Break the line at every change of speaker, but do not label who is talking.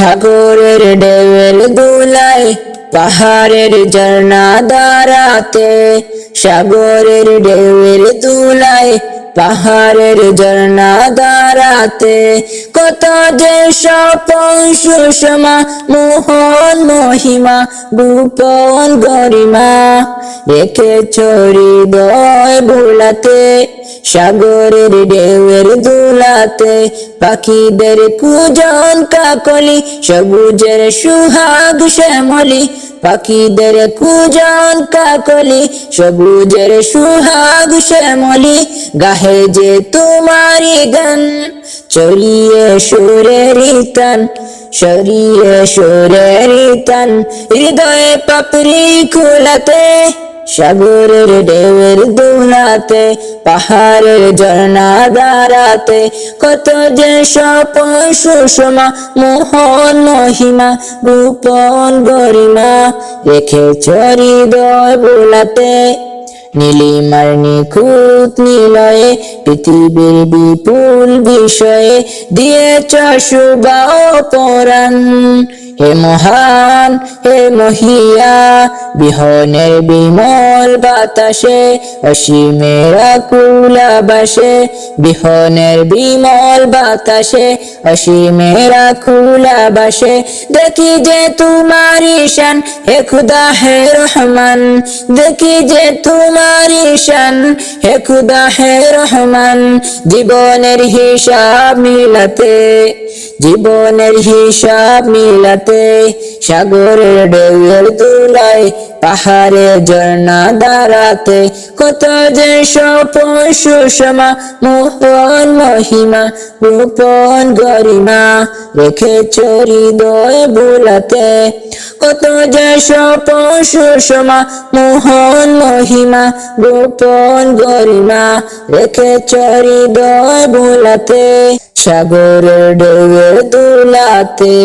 সাগরের ডেবেল দুলাই পাহাড়ের ঝর্ণা দাঁড়াতে সাগরের ডেবেল দুলাই পাহাড়ের ঝর্ণা দাঁড়াতে কত যে স্বপন সুষমা, মোহন মহিমা, গোপন গরিমা। রেখে চরি দয় ভোলাতে, সাগরের ঢেউয়ের দুলাতে, পাখিদের কুজন কাকলি, সবুজের সুহাগ শ্যামলি। পাখিদের কুজন কাকলি সবুজের সুহাগ শ্যামলি গাহে যে তোমারি গান চড়িয়ে সুরের টান সরিয়ে সুরের টান হৃদয়ে পাপড়ি খুলাতে, সাগরের ঢেউয়ের দুলাতে, পাহাড়ের ঝর্ণা দাঁড়াতে, কত যে স্বপন সুষমা মোহন মহিমা, গোপন গরিমা রেখে চরি দয় বোলাতে। নীলিমার নিখুঁত নিলয়ে, পৃথিবীর বিপুল বিষয়ে দিয়েছ চশু পরাণ হে মহান, হে মহিয়া বিহনের বিমল বাতাসে অসীমের আকুলা বাসে বিহনের বিমল বাতাসে অসীমের আকুলা বাসে দেখি যে তোমার ঈশান, হে খুদা, হে রহমান। দেখি যে তোমার ঈশান, হে খুদা, হে রহমান। জীবনের হিসাব মিলাতে। জীবনের হিসাব মিলাতে সাগরের ঢেউয়ের তুলায় পাহাড়ে ঝর্ণা দাঁড়াতে কত যে স্বপন, সুষমা, মোহন, মহিমা, গোপন গরিমা রেখে চরি দয় বোলাতে কত যে স্বপন, সুষমা, মোহন, মহিমা, গোপন গরিমা রেখে চরি দয় বোলাতে সাগরের ঢেউয়ের দুলাতে।